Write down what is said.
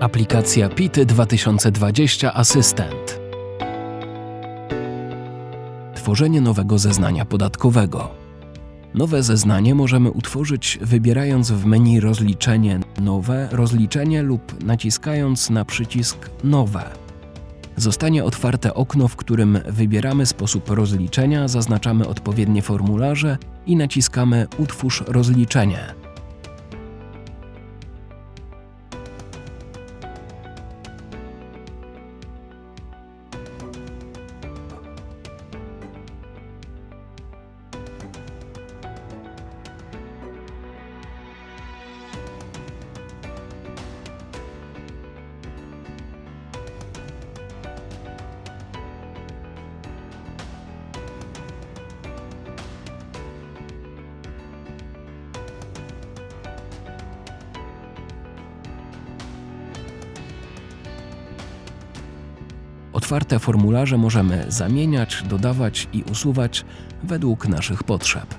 Aplikacja PIT 2020 Asystent. Tworzenie nowego zeznania podatkowego. Nowe zeznanie możemy utworzyć wybierając w menu rozliczenie nowe rozliczenie lub naciskając na przycisk nowe. Zostanie otwarte okno, w którym wybieramy sposób rozliczenia, zaznaczamy odpowiednie formularze i naciskamy Utwórz rozliczenie. Otwarte formularze możemy zamieniać, dodawać i usuwać według naszych potrzeb.